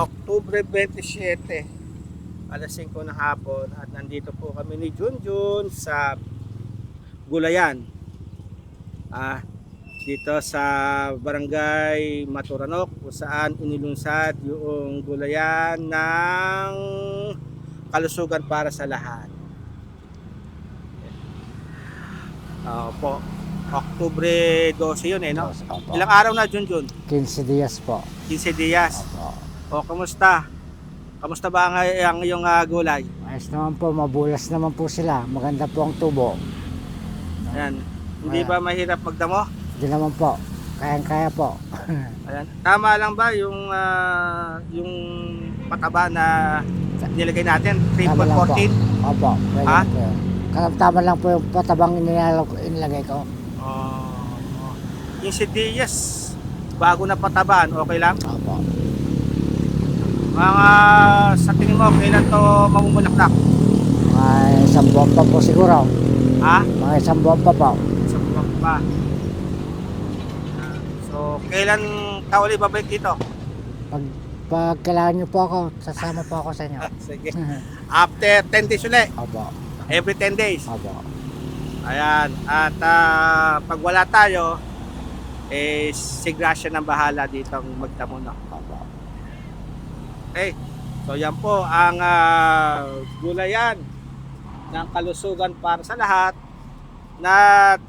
Oktubre 27, alas 5 ng hapon at nandito po kami ni Junjun sa Gulayan. Ah, dito sa Barangay Maturanok kung saan inilunsad yung gulayan ng kalusugan para sa lahat. Oo po. Oktubre 12 yun eh, no? Opo. Ilang araw na, Junjun? 15 dias po. 15 dias. Opo. O, kamusta? Kamusta ba ang, ang iyong ah, gulay? Ayos naman po, mabulas naman po sila. Maganda po ang tubo. Ayan. Hindi ba mahirap magdamo? Hindi naman po. Kayang-kaya po. Ayan. Tama lang ba yung ah, yung pataba na nilagay natin? Tama lang po. 3.14? Opo. pwede Ha? po tama lang po yung patabang inilagay ko. Oh, yung si Diaz, bago na patabaan, okay lang? Opo. Mga sa tingin mo, kailan to mamumulaklak? Mga isang buwan pa po siguro. Ha? Mga isang buwan pa po. Sa buwan pa. So, kailan ka uli babalik dito? Pag, pag kailangan niyo po ako, sasama po ako sa inyo. Sige. After 10 days ulit. Opo. Every 10 days. Opo. Ayan. At ah, pag wala tayo, eh, si Gracia ng bahala dito ang magdamo na. Opo. Okay. So yan po ang ah, gulayan ng kalusugan para sa lahat na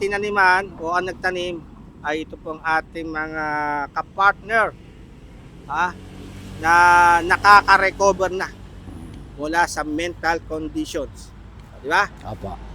tinaniman o ang nagtanim ay ito pong ating mga kapartner ha, na nakaka-recover na mula sa mental conditions. Di ba? Opo.